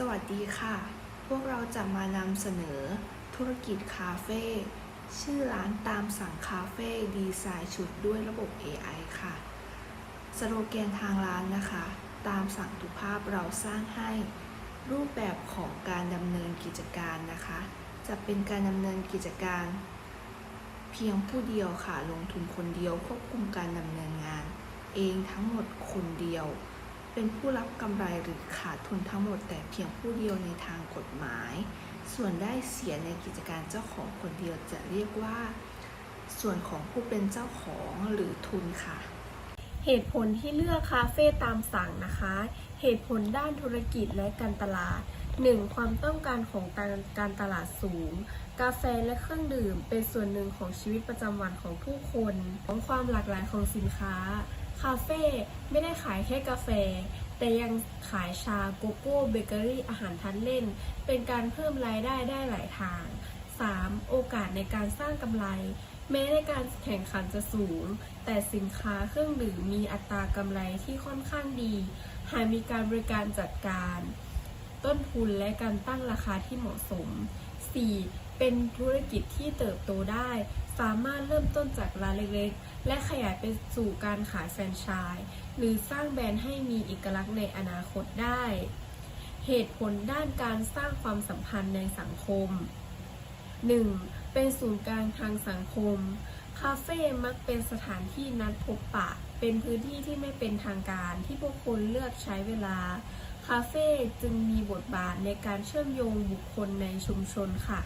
สวัสดีค่ะ พวกเราจะมานำเสนอ ธุรกิจคาเฟ่ ชื่อร้านตามสั่งคาเฟ่ดีไซน์ชุดด้วยระบบ AI ค่ะ สโลแกนทางร้านนะคะ ตามสั่งทุกภาพเราสร้างให้ รูปแบบของการดำเนินกิจการนะคะ จะเป็นการดำเนินกิจการ เพียงผู้เดียวค่ะ ลงทุนคนเดียวควบคุมการดำเนินงาน เองทั้งหมดคนเดียว เป็นผู้รับกำไรหรือขาดทุนทั้งหมดแต่เพียงผู้เดียวในทางกฎหมาย ส่วนได้เสียในกิจการเจ้าของคนเดียวจะเรียกว่า ส่วนของผู้เป็นเจ้าของหรือทุนค่ะ เหตุผลที่เลือกคาเฟ่ตามสั่งนะคะ เหตุผลด้านธุรกิจและการตลาด 1. ความต้องการของการการตลาดสูง กาแฟและเครื่องดื่มเป็นส่วนหนึ่งของชีวิตประจำวันของผู้คน ของความหลากหลายของสินค้า คาเฟ่ไม่ได้ขายแค่กาแฟ แต่ยังขายชาโกโก้เบเกอรี่อาหารทานเล่น เป็นการเพิ่มรายได้ได้หลายทาง 3. โอกาสในการสร้างกำไร แม้ในการแข่งขันจะสูง แต่สินค้าเครื่องดื่มมีอัตรากำไรที่ค่อนข้างดี หากมีการบริการจัดการ ต้นทุนและการตั้งราคาที่เหมาะสม 4. เป็นธุรกิจที่เติบโตได้ สามารถเริ่มต้นจากร้านเล็กๆ และขยายไปสู่การขายแฟรนไชส์หรือสร้างแบรนด์ให้มีเอกลักษณ์ในอนาคตได้ เหตุผลด้านการสร้างความสัมพันธ์ในสังคม 1. เป็นศูนย์กลางทางสังคม คาเฟ่มักเป็นสถานที่นัดพบปะ เป็นพื้นที่ที่ไม่เป็นทางการที่พวกคนเลือกใช้เวลา คาเฟ่จึงมีบทบาทในการเชื่อมโยงบุคคลในชุมชนค่ะ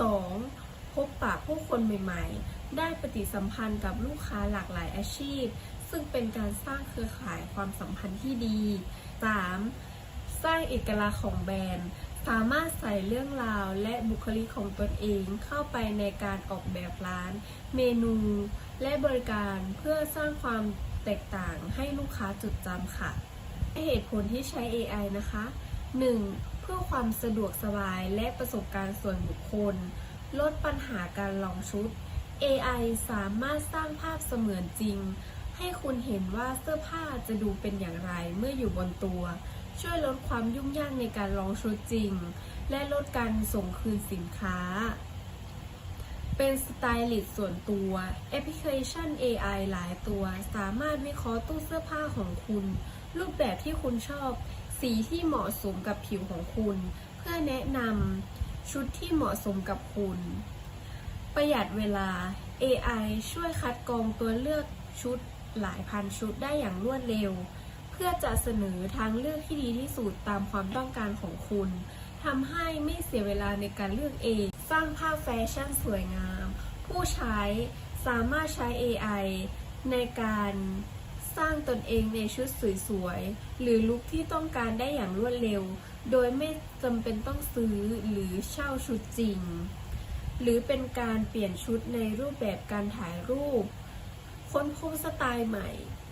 2. พบปะผู้คนใหม่ๆ ได้ปฏิสัมพันธ์กับลูกค้าหลากหลายอาชีพ ซึ่งเป็นการสร้างเครือข่ายความสัมพันธ์ที่ดี 3. สร้างเอกลักษณ์ของแบรนด์ สามารถใส่เรื่องราวและบุคลิกของตนเองเข้าไปในการออกแบบร้าน เมนู และบริการเพื่อสร้างความแตกต่างให้ลูกค้าจดจำค่ะ เหตุผลที่ใช้ AI นะคะ 1. เพื่อความสะดวกสบายและประสบการณ์ส่วนบุคคล ลดปัญหาการลองชุด AI สามารถสร้างภาพเสมือนจริง ให้คุณเห็นว่าเสื้อผ้าจะดูเป็นอย่างไรเมื่ออยู่บนตัว ช่วยลดความยุ่งยากในการลองชุดจริง และลดการส่งคืนสินค้า เป็นสไตลิสต์ส่วนตัว แอปพลิเคชัน AI หลายตัว สามารถวิเคราะห์ตู้เสื้อผ้าของคุณ รูปแบบที่คุณชอบ สีที่เหมาะสมกับผิวของคุณ เพื่อแนะนำชุดที่เหมาะสมกับคุณ ประหยัดเวลา AI ช่วยคัดกรองตัวเลือกชุดหลายพันชุดได้อย่างรวดเร็ว เพื่อจะเสนอทางเลือกที่ดีที่สุดตามความต้องการของคุณทำให้ไม่เสียเวลาในการเลือกเอง สร้างภาพแฟชั่นสวยงาม ผู้ใช้สามารถใช้ AI ในการ สร้างตนเองในชุดสวยๆ หรือลุคที่ต้องการได้อย่างรวดเร็ว โดยไม่จำเป็นต้องซื้อหรือเช่าชุดจริง หรือเป็นการเปลี่ยนชุดในรูปแบบการถ่ายรูป ค้นพบสไตล์ใหม่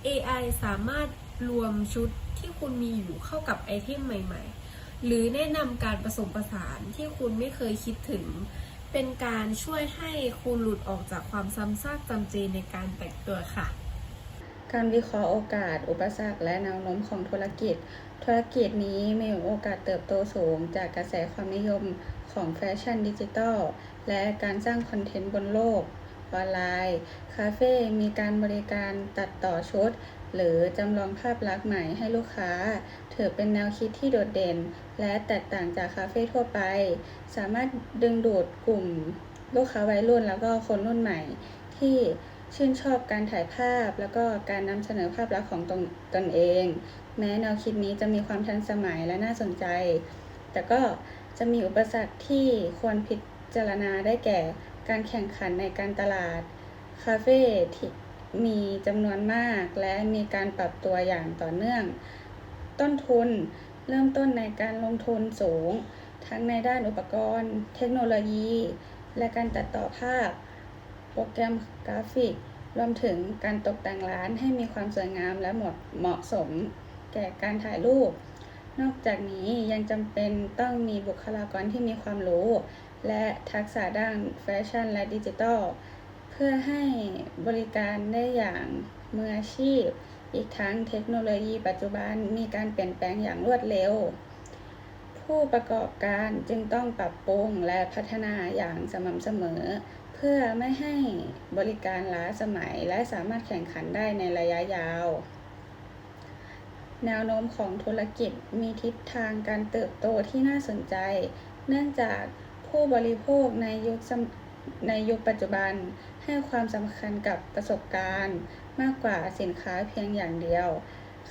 AI สามารถรวมชุดที่คุณมีอยู่เข้ากับไอเทมใหม่ๆ หรือแนะนำการผสมผสานที่คุณไม่เคยคิดถึง เป็นการช่วยให้คุณหลุดออกจากความซ้ำซากจำเจในการแต่งตัวค่ะ การวิเคราะห์โอกาส อุปสรรค และแนวโน้มของธุรกิจ ธุรกิจนี้มีโอกาสเติบโตสูง จากกระแสความนิยมของแฟชั่นดิจิทัล และการสร้างคอนเทนต์บนโลกออนไลน์ คาเฟ่ มีการบริการตัดต่อชุด หรือจำลองภาพลักษณ์ใหม่ให้ลูกค้า ถือเป็นแนวคิดที่โดดเด่น และแตกต่างจากคาเฟ่ทั่วไป สามารถดึงดูดกลุ่ม ลูกค้าวัยรุ่นแล้วก็คนรุ่นใหม่ที่ ชื่นชอบการถ่ายภาพแล้วก็การนำเสนอภาพลักษณ์ของตนตนเอง แม้แนวคิดนี้จะมีความทันสมัยและน่าสนใจ แต่ก็จะมีอุปสรรคที่ควรพิจารณาได้แก่การแข่งขันในการตลาด คาเฟ่ที่มีจำนวนมาก และมีการปรับตัวอย่างต่อเนื่อง ต้นทุนเริ่มต้นในการลงทุนสูง ทั้งในด้านอุปกรณ์ เทคโนโลยี และการตัดต่อภาพ โปรแกรมกราฟิก รวมถึงการตกแต่งร้านให้มีความสวยงามและเหมาะเหมาะสมแก่การถ่ายรูป นอกจากนี้ยังจำเป็นต้องมีบุคลากรที่มีความรู้ และทักษะด้านแฟชั่นและดิจิทัล เพื่อให้บริการได้อย่างมืออาชีพ อีกทั้งเทคโนโลยีปัจจุบันมีการเปลี่ยนแปลงอย่างรวดเร็ว ผู้ประกอบการจึงต้องปรับปรุงและพัฒนาอย่างสม่ำเสมอ พื่อไม่ให้บริการล้าสมัยและสามารถแข่งขันได้ในระยะยาว แนวโน้มของธุรกิจมีทิศทางการเติบโตที่น่าสนใจ เนื่องจากผู้บริโภคในยุคในยุคปัจจุบันให้ความสำคัญกับประสบการณ์ มากกว่าสินค้าเพียงอย่างเดียว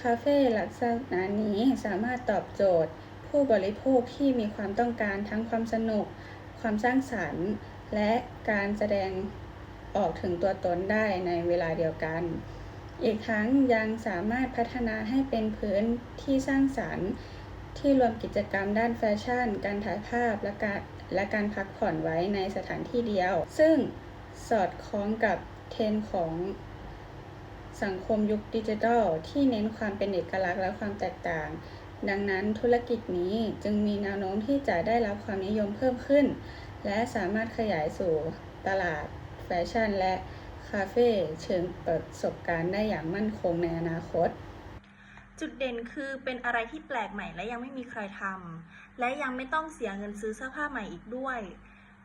คาเฟ่ลักษณะนี้สามารถตอบโจทย์ ผู้บริโภคที่มีความต้องการทั้งความสนุก ความสร้างสรรค์ และการแสดงออกถึงตัวตนได้ในเวลาเดียวกัน อีกทั้งยังสามารถพัฒนาให้เป็นพื้นที่สร้างสรรค์ ที่รวมกิจกรรมด้านแฟชั่น การถ่ายภาพและการและการพักผ่อนไว้ในสถานที่เดียว ซึ่งสอดคล้องกับเทรนของสังคมยุคดิจิทัล ที่เน้นความเป็นเอกลักษณ์และความแตกต่าง ดังนั้นธุรกิจนี้จึงมีแนวโน้มที่จะได้รับความนิยมเพิ่มขึ้น และสามารถขยายสู่ตลาดแฟชั่น และคาเฟ่เชิงประสบการณ์ได้อย่างมั่นคงในอนาคต จุดเด่นคือเป็นอะไรที่แปลกใหม่และยังไม่มีใครทำและยังไม่ต้องเสียเงินซื้อเสื้อผ้าใหม่อีกด้วย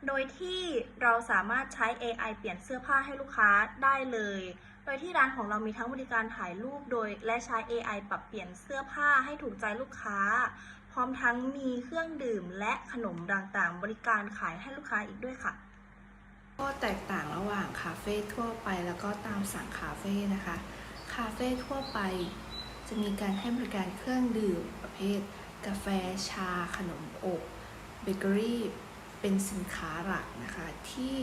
โดยที่เราสามารถใช้ AI เปลี่ยนเสื้อผ้าให้ลูกค้าได้เลย โดยที่ร้านของเรามีทั้งบริการถ่ายรูปโดย และใช้ AI ปรับเปลี่ยนเสื้อผ้าให้ถูกใจลูกค้า ร้อมทั้งมีเครื่องดื่มและขนมต่างๆ บริการขายให้ลูกค้าอีกด้วยค่ะ ก็แตกต่างระหว่างคาเฟ่ทั่วไปแล้วก็ตามสั่งคาเฟ่นะคะ คาเฟ่ทั่วไป จะมีการให้บริการเครื่องดื่มประเภท กาแฟชา ขนมอบเบเกอรี่เป็นสินค้าหลักนะคะที่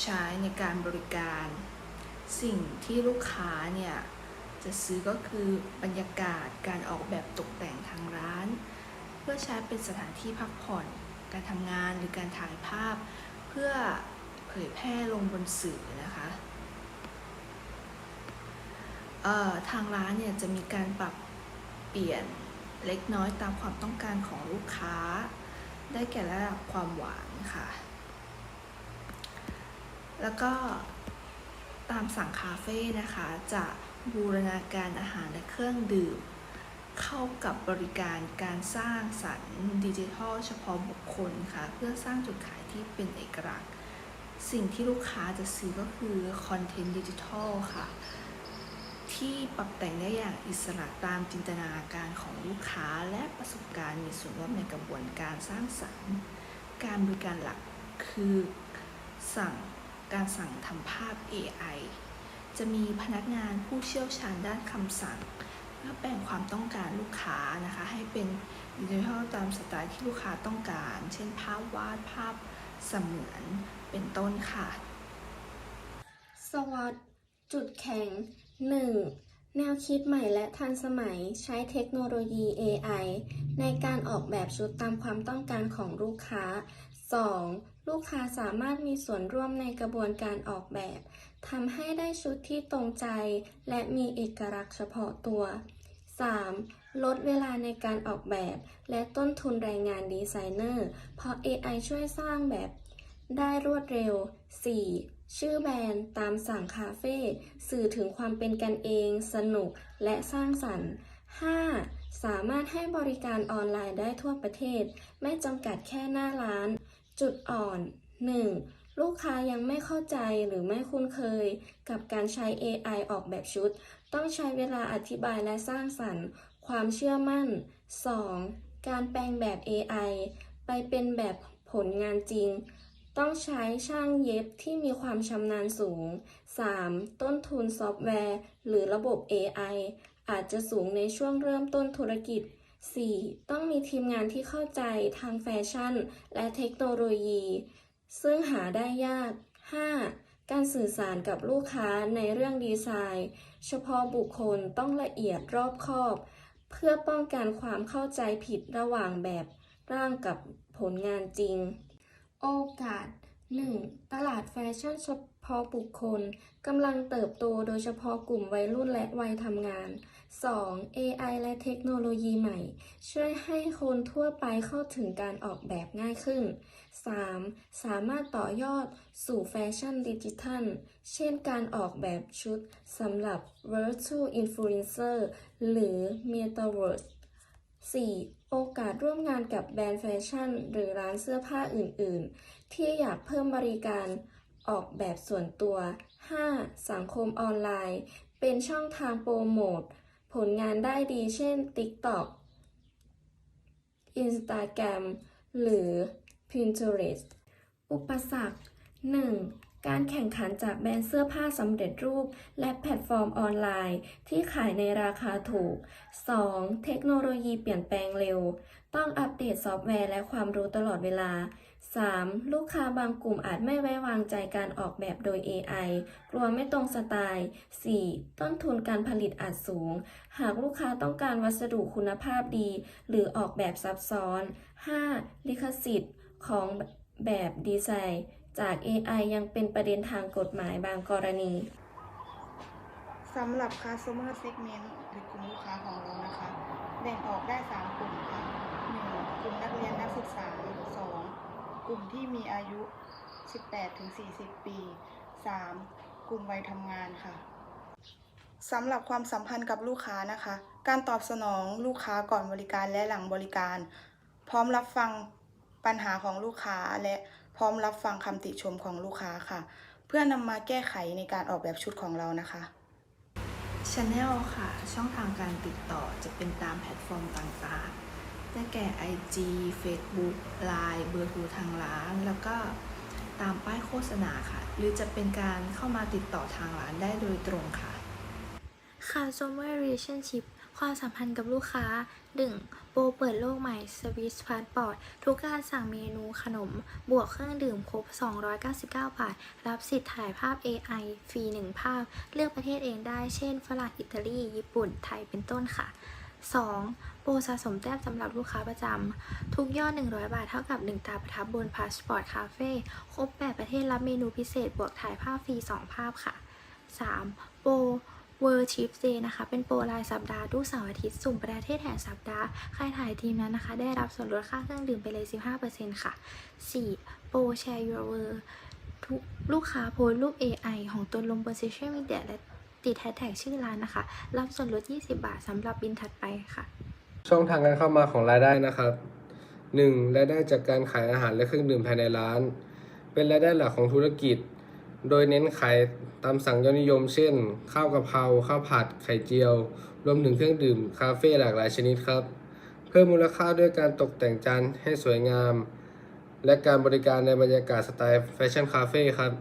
ใช้ในการบริการ สิ่งที่ลูกค้าเนี่ย จะซื้อก็คือบรรยากาศการออกแบบตกแต่งทางร้าน เพื่อใช้เป็นสถานที่พักผ่อน การทำงานหรือการถ่ายภาพ เพื่อเผยแพร่ลงบนสื่อนะคะทางร้านเนี่ยจะมีการปรับเปลี่ยนเล็กน้อยตามความต้องการของลูกค้า ได้แก่ระดับความหวานค่ะ แล้วก็ตามสั่งคาเฟ่นะคะจะ บูรณาการอาหารและเครื่องดื่ม เข้ากับบริการการสร้างสรรค์ดิจิทัลเฉพาะบุคคลค่ะเพื่อสร้างจุดขายที่เป็นเอกลักษณ์ สิ่งที่ลูกค้าจะซื้อก็คือคอนเทนต์ดิจิทัลค่ะ ที่ปรับแต่งได้อย่างอิสระตามจินตนาการของลูกค้าและประสบการณ์มีส่วนร่วมในกระบวนการสร้างสรรค์ การบริการหลักคือสั่งการสั่งทำภาพ AI จะมีพนักงานผู้เชี่ยวชาญด้านคำสั่งเพื่อแบ่งความต้องการลูกค้านะคะ ให้เป็นดิจิทัลตามสไตล์ที่ลูกค้าต้องการ เช่นภาพวาดภาพเสมือนเป็นต้นค่ะ สวัสดจุดแข็ง 1. แนวคิดใหม่และทันสมัยใช้เทคโนโลยี AI ในการออกแบบชุดตามความต้องการของลูกค้า 2. ลูกค้าสามารถมีส่วนร่วมในกระบวนการออกแบบ ทำให้ได้ชุดที่ตรงใจ และมีเอกลักษณ์เฉพาะตัว 3. ลดเวลาในการออกแบบ และต้นทุนแรงงานดีไซเนอร์ เพราะ AI ช่วยสร้างแบบ ได้รวดเร็ว 4. ชื่อแบรนด์ตามสั่งคาเฟ่สื่อถึงความเป็นกันเอง สนุกและสร้างสรรค์ 5. สามารถให้บริการออนไลน์ได้ทั่วประเทศ ไม่จำกัดแค่หน้าร้าน จุดอ่อน 1. ลูกค้ายังไม่เข้าใจหรือไม่คุ้นเคยกับการใช้ AI ออกแบบชุด ต้องใช้เวลาอธิบายและสร้างสรรค์ ความเชื่อมั่น 2. การแปลงแบบ AI ไปเป็นแบบผลงานจริง ต้องใช้ช่างเย็บที่มีความชำนาญสูง 3. ต้นทุนซอฟต์แวร์ หรือระบบ AI อาจจะสูงในช่วงเริ่มต้นธุรกิจ 4. ต้องมีทีมงานที่เข้าใจทางแฟชั่น และเทคโนโลยี ซึ่งหาได้ยาก 5. การสื่อสารกับลูกค้าในเรื่องดีไซน์ เฉพาะบุคคลต้องละเอียดรอบคอบ เพื่อป้องกันความเข้าใจผิดระหว่างแบบร่างกับผลงานจริง โอกาส 1. ตลาดแฟชั่นเฉพาะบุคคลกำลังเติบโตโดยเฉพาะกลุ่มวัยรุ่นและวัยทำงาน 2. AI และเทคโนโลยีใหม่ ช่วยให้คนทั่วไปเข้าถึงการออกแบบง่ายขึ้น 3. สามารถต่อยอดสู่แฟชั่นดิจิทัล เช่นการออกแบบชุดสำหรับ Virtual Influencer หรือ Metaverse 4. โอกาสร่วมงานกับแบรนด์แฟชั่น หรือร้านเสื้อผ้าอื่น ๆ ที่อยากเพิ่มบริการออกแบบส่วนตัว 5. สังคมออนไลน์ เป็นช่องทางโปรโมท ผลงานได้ดีเช่น TikTok Instagram หรือ Pinterest อุปสรรค 1. การแข่งขันจากแบรนด์เสื้อผ้าสำเร็จรูป และแพลตฟอร์มออนไลน์ ที่ขายในราคาถูก 2. เทคโนโลยีเปลี่ยนแปลงเร็ว ต้องอัปเดตซอฟต์แวร์และความรู้ตลอดเวลา 3. ลูกค้าบางกลุ่มอาจไม่ไว้วางใจการออกแบบโดย AI กลัวไม่ตรงสไตล์ 4. ต้นทุนการผลิตอาจสูง หากลูกค้าต้องการวัสดุคุณภาพดี หรือออกแบบซับซ้อน 5. ลิขสิทธิ์ของแบบดีไซน์ จาก AI ยังเป็นประเด็นทางกฎหมายบางกรณีสำหรับ customer segment หรือกลุ่มลูกค้าของเรานะคะ แบ่งออกได้ 3 กลุ่มค่ะ 1. กลุ่มนักเรียนนักศึกษา 2. กลุ่มที่มีอายุ 18-40 ปี 3. กลุ่มวัยทำงานค่ะสำหรับความสัมพันธ์กับลูกค้านะคะ การตอบสนองลูกค้าก่อนบริการและหลังบริการ พร้อมรับฟังปัญหาของลูกค้าและพร้อมรับฟังคำติชมของลูกค้าค่ะ เพื่อนำมาแก้ไขในการออกแบบชุดของเรานะคะ Channel ค่ะ ช่องทางการติดต่อจะเป็นตามแพลตฟอร์มต่างๆ ได้แก่ IG Facebook Line เบอร์โทรทางร้าน แล้วก็ตามป้ายโฆษณาค่ะ หรือจะเป็นการเข้ามาติดต่อทางร้านได้โดยตรงค่ะ Customer Relationship ความสัมพันธ์กับลูกค้า 1. โปรเปิดโลกใหม่ Swiss Passport ทุกการสั่งเมนูขนม บวกเครื่องดื่มครบ 299 บาท รับสิทธิ์ถ่ายภาพ AI ฟรี 1 ภาพ เลือกประเทศเองได้ เช่น ฝรั่ง อิตาลี ญี่ปุ่น ไทย เป็นต้นค่ะ 2. โปรสะสมแต้มสำหรับลูกค้าประจำ ทุกยอด 100 บาทเท่ากับ 1 ตาประทับบน Passport Cafe ครบ 8 ประเทศรับเมนูพิเศษ บวกถ่ายภาพฟรี 2 ภาพค่ะ 3. โปร World Trip Day นะคะ เป็นโปรรายสัปดาห์ทุกเสาร์อาทิตย์สุ่มประเทศแห่งสัปดาห์ ใครถ่ายทีมนั้นนะคะ ได้รับส่วนลดค่าเครื่องดื่มไปเลย 15%ค่ะ 4. โปร Share Your World ทุกลูกค้าโพสรูป AI ของตนลงบนโซเชียลมีเดียและติดแฮชแท็กชื่อร้านนะคะ รับส่วนลด 20 บาทสำหรับบินถัดไปค่ะ ช่องทางการเข้ามาของรายได้นะครับ 1. รายได้จากการขายอาหารและเครื่องดื่มภายในร้าน เป็นรายได้หลักของธุรกิจ โดยเน้นขายตามสั่งยอดนิยม เช่น ข้าวกะเพราข้าวผัด ไข่เจียว รวมถึงเครื่องดื่มคาเฟ่หลากหลายชนิดครับ เพิ่มมูลค่าด้วยการตกแต่งจานให้สวยงาม และการบริการในบรรยากาศสไตล์แฟชั่นคาเฟ่ครับ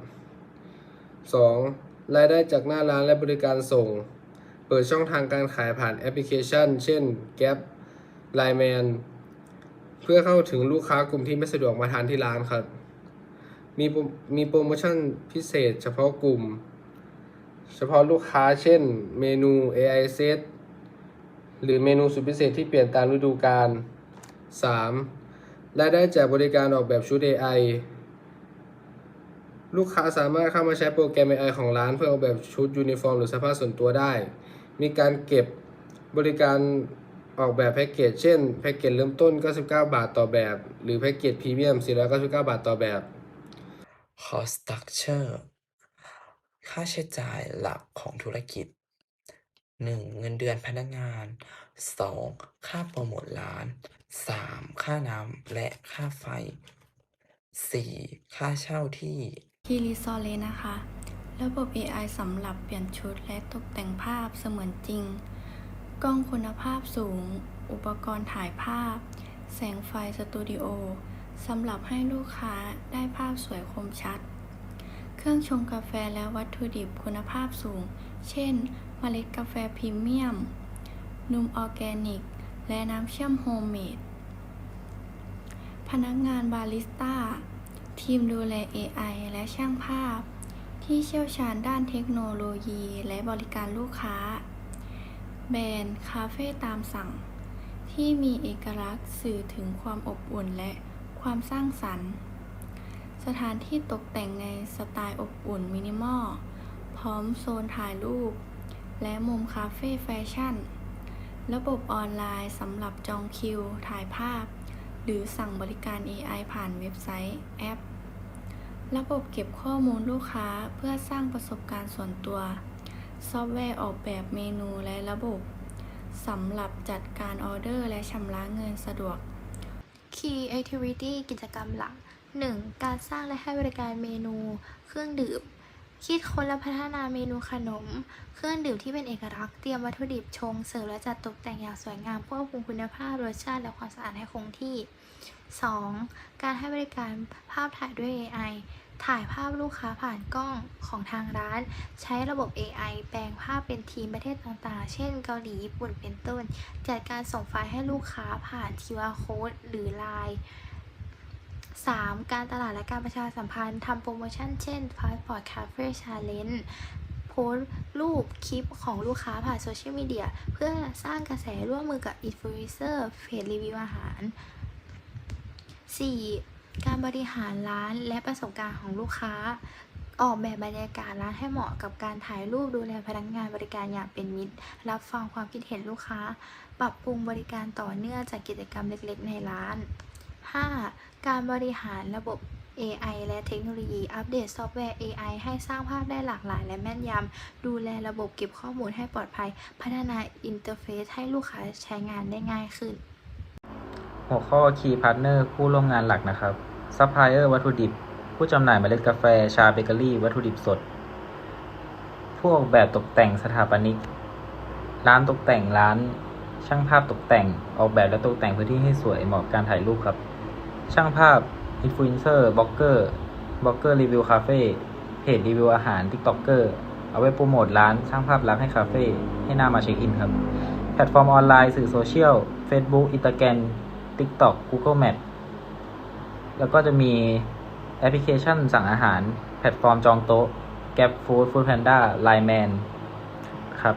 2. รายได้จากหน้าร้านและบริการส่ง เปิดช่องทางการขายผ่านแอปพลิเคชัน เช่น Gap Line Man เพื่อเข้าถึงลูกค้ากลุ่มที่ไม่สะดวกมาทานที่ร้านครับ มีมีโปรโมชั่นพิเศษเฉพาะกลุ่ม เฉพาะลูกค้าเช่น เมนู AI Set หรือเมนูสุดพิเศษที่เปลี่ยนตามฤดูกาล 3. รายได้จากบริการออกแบบชุด AI ลูกค้าสามารถเข้ามาใช้โปรแกรม AI ของร้านเพื่อออกแบบชุดยูนิฟอร์มหรือเสื้อผ้าส่วนตัวได้ มีการเก็บบริการ ออกแบบแพ็กเกจเช่นแพ็กเกจเริ่มต้น 99 บาทต่อแบบ หรือแพ็กเกจพรีเมียม499 บาทต่อแบบ Cost Structure ค่าใช้จ่ายหลักของธุรกิจ 1. เงินเดือนพนักงาน 2. ค่าโปรโมทร้าน 3. ค่าน้ำและค่าไฟ 4. ค่าเช่าที่คีรีซอเลนะคะ ระบบ AI สำหรับเปลี่ยนชุดและตกแต่งภาพเสมือนจริง กล้องคุณภาพสูง อุปกรณ์ถ่ายภาพ แสงไฟสตูดิโอสำหรับให้ลูกค้าได้ภาพสวยคมชัด เครื่องชงกาแฟและวัตถุดิบคุณภาพสูง เช่น เมล็ดกาแฟพรีเมียม นมออร์แกนิก และน้ำเชื่อมโฮมเมด พนักงานบาริสต้า ทีมดูแล AI และช่างภาพ ที่เชี่ยวชาญด้านเทคโนโลยีและบริการลูกค้า แบรนด์คาเฟ่ตามสั่ง ที่มีเอกลักษณ์สื่อถึงความอบอุ่นและความสร้างสรรค์ สถานที่ตกแต่งในสไตล์อบอุ่นมินิมอล พร้อมโซนถ่ายรูป และมุมคาเฟ่แฟชั่น ระบบออนไลน์สำหรับจองคิว ถ่ายภาพ หรือสั่งบริการ AI ผ่านเว็บไซต์แอป ระบบเก็บข้อมูลลูกค้าเพื่อสร้างประสบการณ์ส่วนตัว ซอฟต์แวร์ออกแบบเมนูและระบบสำหรับจัดการออเดอร์และชำระเงินสะดวก Key Activity กิจกรรมหลัก 1. การสร้างและให้บริการเมนูเครื่องดื่ม คิดค้นและพัฒนาเมนูขนม เครื่องดื่มที่เป็นเอกลักษณ์เตรียมวัตถุดิบชงเสิร์ฟและจัดตกแต่งอย่างสวยงามควบคุมคุณภาพรสชาติและความสะอาดให้คงที่ 2. การให้บริการภาพถ่ายด้วย AI ถ่ายภาพลูกค้าผ่านกล้องของทางร้าน ใช้ระบบ AI แปลงภาพเป็นทีมประเทศต่างๆ เช่นเกาหลีญี่ปุ่นเป็นต้น จัดการส่งไฟล์ให้ลูกค้าผ่าน QR Code หรือ Line 3. การตลาดและการประชาสัมพันธ์ทำโปรโมชั่นเช่น Passport Cafe Challenge โพสต์รูปคลิปของลูกค้าผ่านโซเชียลมีเดียเพื่อสร้างกระแสร่วมมือกับอินฟลูเอนเซอร์เพจรีวิวอาหาร 4. การบริหารร้านและประสบการณ์ของลูกค้า ออกแบบบรรยากาศร้านให้เหมาะกับการถ่ายรูปดูแลพนักงานบริการอย่างเป็นมิตร รับฟังความคิดเห็นลูกค้า ปรับปรุงบริการต่อเนื่องจากกิจกรรมเล็กๆ ในร้าน 5. การบริหารระบบ AI และเทคโนโลยี อัปเดตซอฟต์แวร์ AI ให้สร้างภาพได้หลากหลาย และแม่นยำ ดูแลระบบเก็บข้อมูลให้ปลอดภัย พัฒนาอินเทอร์เฟซให้ลูกค้าใช้งานได้ง่ายขึ้น หัวข้อ Key Partner ผู้ร่วมงานหลักนะครับ Supplier วัตถุดิบ ผู้จำหน่ายเมล็ดกาแฟ ชาเบเกอรี่ วัตถุดิบสด ผู้ออกแบบตกแต่งสถาปนิก ร้านตกแต่งร้าน ช่างภาพตกแต่ง ออกแบบและตกแต่งพื้นที่ให้สวยเหมาะกับการถ่ายรูปครับ ช่างภาพ อินฟลูเอนเซอร์ บล็อกเกอร์ บล็อกเกอร์รีวิวคาเฟ่เพจรีวิวอาหารติ๊กต็อกเกอร์เอาไว้โปรโมทร้าน สร้างภาพลักษณ์ให้คาเฟ่ให้น่ามาเช็คอินครับ แพลตฟอร์มออนไลน์สื่อโซเชียล Facebook Instagram TikTok Google Map แล้วก็จะมีแอปพลิเคชันสั่งอาหาร แพลตฟอร์มจองโต๊ะ Grab Food Food Panda Line Man ครับ